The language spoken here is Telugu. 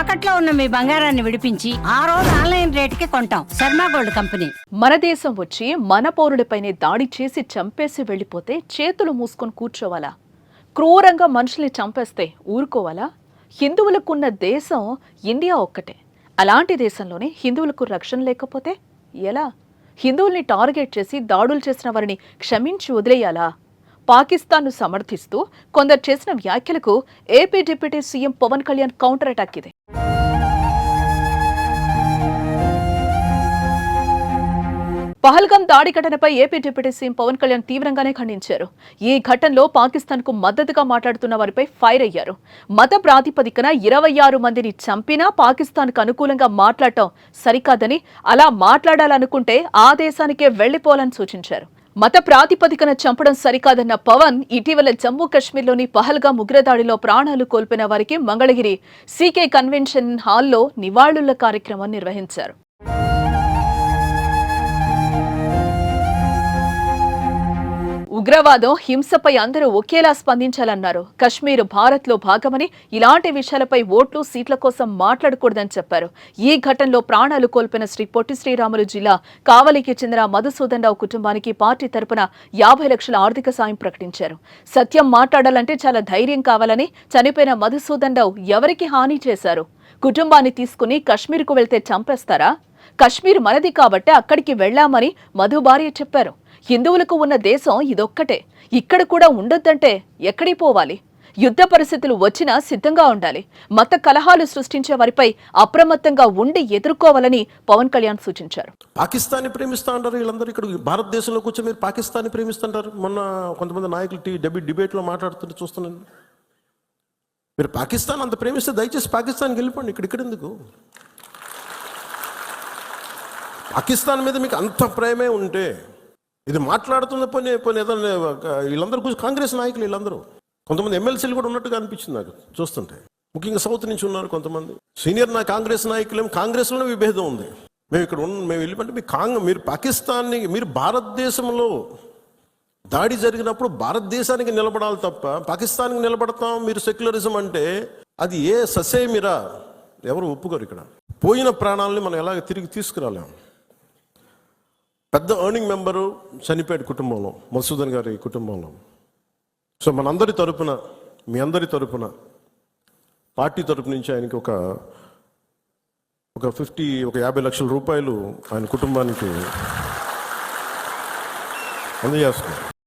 తాకట్లో ఉన్న మీ బంగారాన్ని విడిపించి ఆ రోజు ఆన్లైన్ రేటుకి కొంటాం. Sharma gold company. మన దేశం వచ్చి మన పౌరుడిపైనే దాడి చేసి చంపేసి వెళ్ళిపోతే చేతులు మూసుకొని కూర్చోవాలా? క్రూరంగా మనుషుల్ని చంపేస్తే ఊరుకోవాలా? హిందువులకున్న దేశం ఇండియా ఒక్కటే. అలాంటి దేశంలోనే హిందువులకు రక్షణ లేకపోతే ఎలా? హిందువుల్ని టార్గెట్ చేసి దాడులు చేసిన వారిని క్షమించి వదిలేయాలా? పాకిస్తాన్ను సమర్థిస్తూ కొందరు చేసిన వ్యాఖ్యలకు AP deputy CM Pawan Kalyan counter attack ఇది. పహల్గాం దాడి ఘటనపై AP deputy CM Pawan Kalyan తీవ్రంగానే ఖండించారు. ఈ ఘటనలో పాకిస్తాన్కు మద్దతుగా మాట్లాడుతున్న వారిపై ఫైర్ అయ్యారు. మత ప్రాతిపదికన ఇరవై ఆరు మందిని చంపినా పాకిస్తాన్కు అనుకూలంగా మాట్లాడటం సరికాదని అలా మాట్లాడాలనుకుంటే ఆ దేశానికే వెళ్ళిపోవాలని సూచించారు. మత ప్రాతిపదికన చంపడం సరికాదన్న పవన్ ఇటీవల జమ్మూ కాశ్మీర్లోని పహల్గా ఉగ్రదాడిలో ప్రాణాలు కోల్పోయిన వారికి మంగళగిరి సీకే కన్వెన్షన్ హాల్లో నివాళుల కార్యక్రమం నిర్వహించారు. ఉగ్రవాదం హింసపై అందరూ ఒకేలా స్పందించాలన్నారు. కశ్మీర్ భారత్లో భాగమని ఇలాంటి విషయాలపై ఓట్లు సీట్ల కోసం మాట్లాడకూడదని చెప్పారు. ఈ ఘటనలో ప్రాణాలు కోల్పోయిన శ్రీ పొట్టి శ్రీరాములు జిల్లా కావలికి చెందిన మధుసూదన్ రావు కుటుంబానికి పార్టీ తరపున యాభై లక్షల ఆర్థిక సాయం ప్రకటించారు. సత్యం మాట్లాడాలంటే చాలా ధైర్యం కావాలని చనిపోయిన మధుసూదన్ రావు ఎవరికి హాని చేశారు? కుటుంబాన్ని తీసుకుని కశ్మీర్కు వెళ్తే చంపేస్తారా? కశ్మీర్ మనది కాబట్టి అక్కడికి వెళ్ళామని మధు భార్య చెప్పారు. హిందువులకు ఉన్న దేశం ఇదొక్కటే. ఇక్కడ కూడా ఉండొద్దంటే ఎక్కడికి పోవాలి? యుద్ధ పరిస్థితులు వచ్చినా సిద్ధంగా ఉండాలి. మత కలహాలు సృష్టించే వారిపై అప్రమత్తంగా ఉండి ఎదుర్కోవాలని పవన్ కళ్యాణ్ సూచించారు. పాకిస్తాన్ని ప్రేమిస్తా ఉంటారు వీళ్ళందరూ ఇక్కడ భారతదేశంలో కూర్చొని మీరు పాకిస్తాన్ని ప్రేమిస్తుంటారు? మొన్న కొంతమంది నాయకులు టీ డెబిట్ డిబేట్లో మాట్లాడుతుంటే చూస్తున్నాను. మీరు పాకిస్తాన్ అంత ప్రేమిస్తే దయచేసి పాకిస్తాన్కి వెళ్ళిపోండి. ఇక్కడ ఇక్కడ ఎందుకు? పాకిస్తాన్ మీద మీకు అంత ప్రేమే ఉంటే ఇది మాట్లాడుతున్న పని పని ఏదైనా వీళ్ళందరూ కూర్చొని కాంగ్రెస్ నాయకులు వీళ్ళందరూ. కొంతమంది ఎమ్మెల్సీలు కూడా ఉన్నట్టుగా అనిపించింది నాకు చూస్తుంటే. ముఖ్యంగా సౌత్ నుంచి ఉన్నారు కొంతమంది. సీనియర్ నా కాంగ్రెస్ నాయకులు కాంగ్రెస్లోనే విభేదం ఉంది. మేము ఇక్కడ ఉన్న మేము వెళ్ళిపోతే మీ కాంగ్ మీరు పాకిస్తాన్ని మీరు భారతదేశంలో దాడి జరిగినప్పుడు భారతదేశానికి నిలబడాలి తప్ప పాకిస్తాన్కి నిలబడతాం మీరు సెక్యులరిజం అంటే అది ఏ ససేమిరా? ఎవరు ఒప్పుకోరు ఇక్కడ. పోయిన ప్రాణాలని మనం ఎలాగ తిరిగి తీసుకురాలేము పెద్ద ఎర్నింగ్ మెంబరు చనిపోయాడు కుటుంబంలో మసూదన్ గారి కుటుంబంలో. సో మనందరి తరపున మీ అందరి తరపున పార్టీ తరపు నుంచి ఆయనకి ఒక ఒక ఫిఫ్టీ ఒక యాభై లక్షల రూపాయలు ఆయన కుటుంబానికి అందజేస్తున్నారు